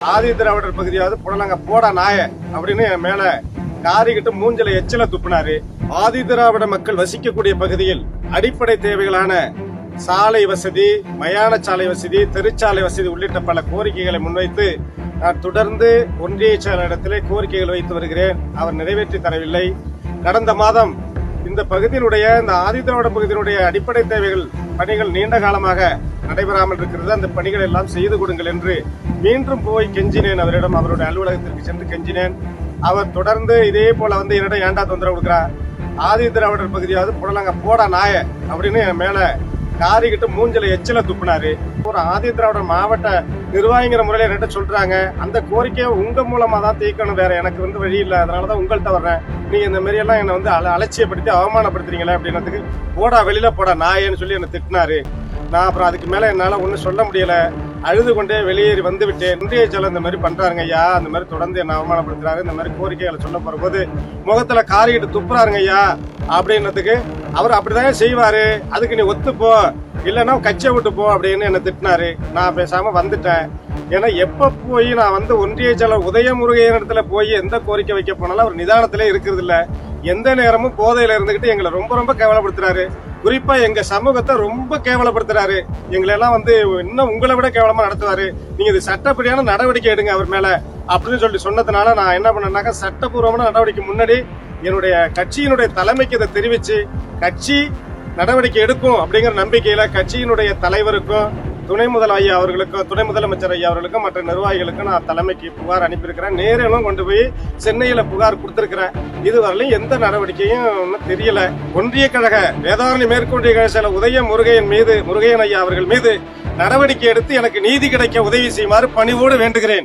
ஆதி திராவிடர் பகுதியாவது புடலங்க போடா நாய அப்படின்னு என் மேல காரிக்கிட்டு மூஞ்சல எச்சல துப்புனாரு. ஆதி திராவிட மக்கள் வசிக்கக்கூடிய பகுதியில் அடிப்படை தேவைகளான சாலை வசதி மயான சாலை வசதி தெருச்சாலை வசதி உள்ளிட்ட பல கோரிக்கைகளை முன்வைத்து நான் தொடர்ந்து ஒன்றிய செயலரிடத்திலே கோரிக்கைகள் வைத்து வருகிறேன். அவர் நிறைவேற்றி தரவில்லை. கடந்த மாதம் இந்த பகுதியினுடைய இந்த ஆதிதிராவிட பகுதியினுடைய அடிப்படை தேவைகள் பணிகள் நீண்ட காலமாக நடைபெறாமல் இருக்கிறது. அந்த பணிகளை எல்லாம் செய்து கொடுங்கள் என்று மீண்டும் போய் கெஞ்சினேன் அவரிடம். அவருடைய அலுவலகத்திற்கு சென்று கெஞ்சினேன். அவர் தொடர்ந்து இதே போல வந்து என்னிடம் ஏண்டா தொந்தரவு கொடுக்குறார் ஆதி திராவிடர் பகுதியாவது புடலங்க போடா நாய அப்படின்னு என் மேல காரிக்கிட்ட மூஞ்சல எச்சில துப்புனாரு. ஒரு ஆதி திராவிட மாவட்ட நிர்வாகிங்கிற முறையில என்கிட்ட சொல்றாங்க. அந்த கோரிக்கையை உங்க மூலமா தான் தீர்க்கணும். வேற எனக்கு வந்து வழி இல்லை. அதனாலதான் உங்கள்கிட்ட வர்றேன். நீங்க இந்த மாதிரி எல்லாம் என்னை வந்து அல- அலட்சியப்படுத்தி அவமானப்படுத்துறீங்களே அப்படின்னதுக்கு போடா வெளியில போடா நாயேன்னு சொல்லி என்னை திட்டினாரு. நான் அப்புறம் அதுக்கு மேல என்னால ஒன்றும் சொல்ல முடியல. அழுது கொண்டே வெளியேறி வந்து விட்டேன். ஒன்றிய இந்த மாதிரி பண்றாருங்க ஐயா. அந்த மாதிரி தொடர்ந்து என்ன அவமானப்படுத்துறாரு. இந்த மாதிரி கோரிக்கைகளை சொல்ல போற போது முகத்துல காரிக்கிட்டு துப்புறாருங்க ஐயா அப்படின்றதுக்கு அவர் அப்படிதான் செய்வாரு. அதுக்கு நீ ஒத்துப்போ. இல்லைன்னா கட்சியை விட்டு போ அப்படின்னு என்னை திட்டினாரு. நான் பேசாம வந்துட்டேன். ஏன்னா எப்ப போய் நான் வந்து ஒன்றிய செயலர் உதயமுருகையன் இடத்துல போய் எந்த கோரிக்கை வைக்க போனாலும் அவர் நிதானத்திலே இருக்கிறது இல்ல எந்த நேரமும் போதையில இருந்துகிட்டு எங்களை ரொம்ப ரொம்ப கேவலப்படுத்துறாரு. குறிப்பா எங்க சமூகத்தை ரொம்ப கேவலப்படுத்துறாரு. எங்களை எல்லாம் வந்து இன்னும் உங்களை விட கேவலமா நடத்துவாரு. நீங்க இது சட்டப்படியான நடவடிக்கை எடுங்க அவர் மேல அப்படின்னு சொல்லி சொன்னதுனால நான் என்ன பண்ணேன்னாக்கா சட்டப்பூர்வமான நடவடிக்கை முன்னாடி என்னுடைய கட்சியினுடைய தலைமைக்கு இதை தெரிவிச்சு கட்சி நடவடிக்கை எடுக்கும் அப்படிங்கிற நம்பிக்கையில கட்சியினுடைய தலைவருக்கும் துணை முதல் ஐயா அவர்களுக்கும் துணை முதலமைச்சர் ஐயா அவர்களுக்கும் மற்ற நிர்வாகிகளுக்கும் நான் தலைமைக்கு புகார் அனுப்பியிருக்கிறேன். நேரிலும் கொண்டு போய் சென்னையில புகார் கொடுத்திருக்கிறேன். இதுவரையிலும் எந்த நடவடிக்கையும் ஒன்றும் தெரியல. ஒன்றிய கழக வேதாரணி மேற்கொண்டிய கழக செயலர் உதய முருகையன் மீது முருகையன் ஐயா அவர்கள் மீது நடவடிக்கை எடுத்து எனக்கு நீதி கிடைக்க உதவி செய்யுமாறு பணிவோடு வேண்டுகிறேன்.